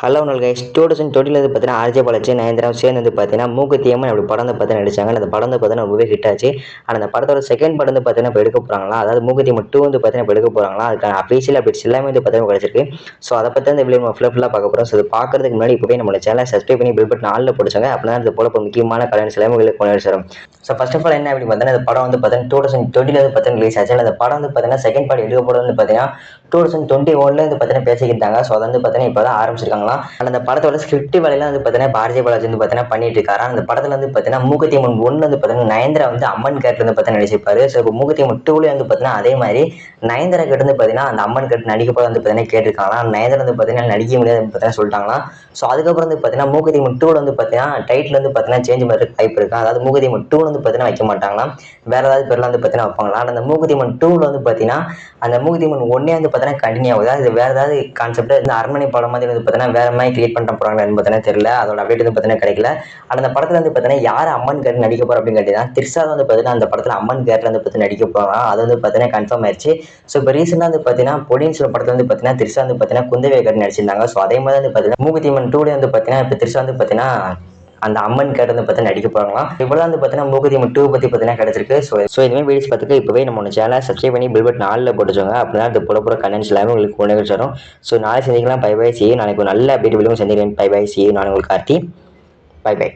Hello நல் students two வந்து பார்த்தீங்கன்னா ஆர்ஜே பாலாஜி நயன்தரம் சேர்ந்து வந்து பார்த்தீங்கன்னா மூக்குத்தியம்மன் அப்படி படம் வந்து பார்த்தீங்கன்னா நடிச்சாங்க. அந்த படம் வந்து பார்த்தீங்கன்னா ரொம்பவே ஹிட் ஆச்சு. ஆனால் அந்த படத்தோட செகண்ட் படம் வந்து பார்த்தீங்கன்னா இப்போ எடுக்க போகிறாங்களா அதாவது மூக்குத்தியம்மன் டூ வந்து பார்த்தீங்கன்னா இப்போ எடுக்க போகிறாங்களா அதுக்கான அஃபீஷியல் அப்டேட்ஸ் எல்லாமே வந்து பார்த்தீங்கன்னா கிடச்சிருக்கு. ஸோ அதை பற்றி அந்த வீடியோ நம்ம ஃபுல்லாக ஃபுல்லாக பார்க்க போகிறோம் ஸோ அது பார்க்கறதுக்கு முன்னாடி இப்போவே நம்மளோட சேனலை சப்ஸ்கிரைப் பண்ணி பில் பட்டன் ஆளில் போட்டுச்சாங்க அப்படின்னா அது போல முக்கியமான கல்யாணம் எல்லாமே உங்களுக்கு கொண்டு ஸோ ஃபர்ஸ்ட் ஆஃப் ஆல் என்ன அப்படி பார்த்தீங்கன்னா இந்த படம் வந்து பார்த்தீங்கன்னா டூ தௌசண்ட் டுவெண்ட்டியில் வந்து பார்த்தீங்கன்னா ரிலீஸ் ஆச்சு. அந்த படம் வந்து பார்த்தீங்கன்னா செகண்ட் பார்ட் எடுக்க போகிறது வந்து பார்த்தீங்கன்னா டூ தௌசண்ட் டுவெண்ட்டி ஒன்ல வந்து பார்த்தீங்கன்னா பேசிக்கிட்டாங்க. ஸோ அதை வந்து பார்த்தீங்கன்னா இப்போ தான் ஆரம்பிச்சிருக்காங்க. ஆனால் அந்த படத்தோட ஸ்கிரிப்ட் வேலையெல்லாம் வந்து பார்த்தீங்கன்னா பாரதிய பாலாஜி வந்து பார்த்தீங்கன்னா பண்ணிட்டு இருக்காரு அந்த படத்துல வந்து பார்த்தீங்கன்னா மூகத்தி அம்மன் ஒன்று வந்து பார்த்தீங்கன்னா நயன்தரா வந்து அம்மன் கேரக்டர் வந்து பார்த்தீங்கன்னா நடிச்சிருப்பாரு ஸோ இப்போ மூகத்தி அம்மன் டூலேயே வந்து பார்த்தீங்கன்னா அதே மாதிரி நயன்தரா கிட்ட வந்து பார்த்தீங்கன்னா அந்த அம்மன் கேட்டு நடிக்க போது வந்து பார்த்தீங்கன்னா கேட்டிருக்காங்க நயன்தரா வந்து பார்த்தீங்கன்னா நடிக்க முடியாது பார்த்தீங்கன்னா சொல்லிட்டாங்களா ஸோ அதுக்கப்புறம் வந்து பார்த்தீங்கன்னா மூகத்தி அம்மன் டூவில் வந்து பார்த்தீங்கன்னா டைட்டில் வந்து பார்த்தீங்கன்னா சேஞ்ச் பண்ணுறதுக்கு வாய்ப்பு இருக்கு அதாவது மூகத்தி அம்மன் டூ வந்து பார்த்தீங்கன்னா வைக்க மாட்டாங்களா வேற ஏதாவது பேர்லாம் வந்து பார்த்தீங்கன்னா வைப்பாங்களா அந்த மூகத்தி அம்மன் டூவில் வந்து பார்த்தீங்கன்னா அந்த மூகத்தி அம்மன் ஒன்னே வந்து பார்த்தீங்கன்னா கண்டினியூ ஆகுது அது வேற ஏதாவது கான்செப்ட் இந்த அரண்மனை படம் மாதிரி வந்து பார்த்தீங்கன்னா வேற மாதிரி கிரியேட் பண்ண போறாங்கன்னு பார்த்தீங்கன்னா தெரியல. அதோட அப்டேட் வந்து பார்த்தீங்கன்னா கிடைக்கல. ஆனால் அந்த படத்தில் வந்து பார்த்தீங்கன்னா யார் அம்மன் கேட்டு நடிக்க போறோம் அப்படின்னு கேட்டீங்கன்னா திரிஷா தான் வந்து பார்த்தீங்கன்னா அந்த படத்தில் அம்மன் கேட்டில் வந்து பார்த்தீங்கன்னா நடிக்க போகிறாங்க அது வந்து பார்த்தீங்கன்னா கன்ஃபார்ம் ஆயிடுச்சு ஸோ இப்போ ரீசெண்டாக வந்து பார்த்தீங்கன்னா பொடியின் சில படத்தில் வந்து பார்த்தீங்கன்னா திரிஷா வந்து பார்த்தீங்கன்னா குந்தவை கேட்டு நடிச்சிருந்தாங்க. ஸோ அதே மாதிரி வந்து பார்த்தீங்கன்னா மூகத்தி டூலே வந்து பார்த்தீங்கன்னா இப்போ திரிஷா வந்து பார்த்தீங்கன்னா அந்த அம்மன் கேட்டு வந்து பார்த்தீங்கன்னா நடிக்க போகிறாங்களாம் இவ்வளோ வந்து பார்த்தீங்கன்னா மூகுதி டூ பற்றி பார்த்தீங்கன்னா கிடச்சிருக்கு. ஸோ ஸோ இதுமாதிரி வீடியோஸ் பார்த்துக்க இப்போவே நம்ம சேனலை சப்ஸ்கிரைப் பண்ணி பில் பட்டன் நாளில் போட்டுச்சோங்க அப்படின்னா அது போல போகிற கண்டென்ட்ஸ் எல்லாமே உங்களுக்கு கொண்டு வரும் ஸோ நாளை சந்திக்கலாம். பை பை சி நாளைக்கு ஒரு நல்ல அப்டேட் விழுவும். சந்திக்கிறேன். பை பை சி நான் உங்களுக்கு கார்த்தி. By by